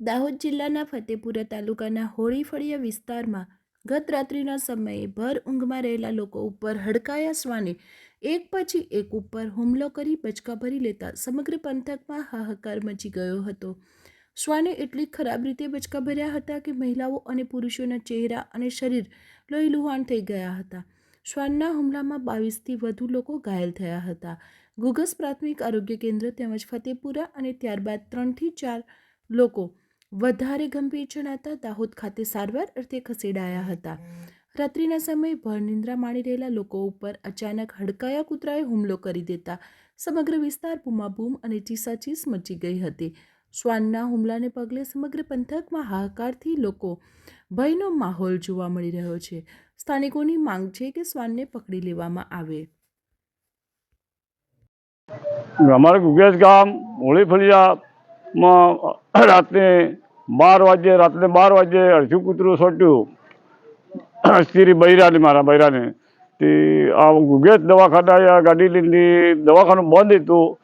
દાહોદ જિલ્લાના ફતેપુરા તાલુકાના હોળી ફળિયા વિસ્તારમાં ગત રાત્રિના સમયે ભર ઊંઘમાં રહેલા લોકો ઉપર હડકાયા શ્વાને એક પછી એક ઉપર હુમલો કરી બચકા ભરી લેતા સમગ્ર પંથકમાં હાહાકાર મચી ગયો હતો. શ્વાને એટલી ખરાબ રીતે બચકા ભર્યા હતા કે મહિલાઓ અને પુરુષોના ચહેરા અને શરીર લોહીલુહાણ થઈ ગયા હતા. શ્વાનના હુમલામાં બાવીસથી વધુ લોકો ઘાયલ થયા હતા. ગુગસ પ્રાથમિક આરોગ્ય કેન્દ્ર તેમજ ફતેપુરા અને ત્યારબાદ ત્રણથી ચાર લોકો વધારે ગંભીર જણાતા દાહોદ ખાતે સારવાર અર્થે ખસેડાયા હતા. રાત્રિના સમયે ભર નિંદ્રા માણી રહેલા લોકો ઉપર અચાનક હડકાયા કૂતરાએ હુમલો કરી દેતા સમગ્ર વિસ્તાર બૂમાબૂમ અને ચીસાચીસ મચી ગઈ હતી. શ્વાનના હુમલાને પગલે સમગ્ર પંથકમાં હાહાકારથી લોકો ભયનો માહોલ જોવા મળી રહ્યો છે. સ્થાનિકોની માંગ છે કે શ્વાનને પકડી લેવામાં આવે. અમારે ગુગેશ ગામ હોળી ફળિયામાં રાત્રે બાર વાગે રાત્રે બાર વાગે અડધું કૂતરું સોટ્યું. સ્ત્રી બૈરાની, મારા બૈરાને. તે આ ગુગેશ દવાખાના ગાડી લીધી. દવાખાનું બંધ હતું.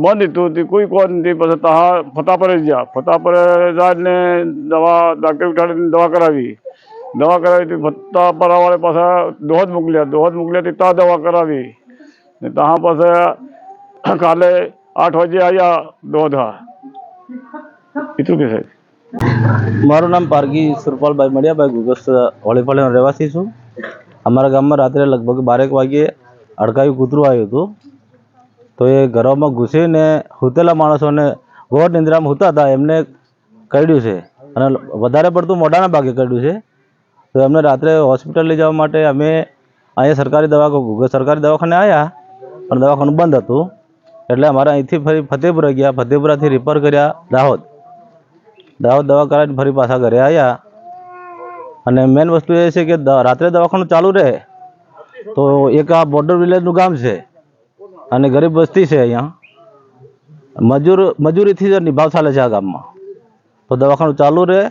બંધ હતું. તે કોઈ કોણ તે પછી તહા ફતાપરે ગયા. ફતાપરે જાને દવા ડાક્ટર ઉઠાડીને દવા કરાવી. દવા કરાવી તે ફતાપરાવાળે પાછા દોહદ મોકલ્યા. દોહદ મોકલ્યા તે ત્યાં દવા કરાવી. ને તહા પાસે કાલે આઠ વાગે આવ્યા દોધા એટલું કે સાહેબ? મારું નામ પારગી સુરપાલભાઈ મળ્યાભાઈ ગુગસ હોળીફાળીનો રહેવાસી છું. અમારા ગામમાં રાત્રે લગભગ બારેક વાગ્યે અડકાયું કૂતરું આવ્યું હતું. તો એ ઘરોમાં ઘૂસીને હૂતેલા માણસોને ઘોર નિંદ્રામાં હૂતા હતા, એમને કરડ્યું છે. અને વધારે પડતું મોઢાના ભાગે કરડ્યું છે. તો એમને રાત્રે હોસ્પિટલ લઈ જવા માટે અમે અહીંયા સરકારી દવા સરકારી દવાખાને આવ્યા પણ દવાખાનું બંધ હતું. એટલે અમારે અહીંથી ફરી ફતેપુરા ગયા, ફતેપુરાથી રિપેર કર્યા દાહોદ. દાહોદ દવા કરાવીને ફરી પાછા ઘરે આવ્યા અને મેન વસ્તુ એ છે કે રાત્રે દવાખાનું ચાલુ રહે, તો એક આ બોર્ડર વિલેજનું ગામ છે. અને ગરીબ વસ્તી છે અહીંયા. મજૂર મજૂરીથી જ નિભાવ ચાલે છે આ ગામમાં. તો દવાખાનું ચાલુ રહે.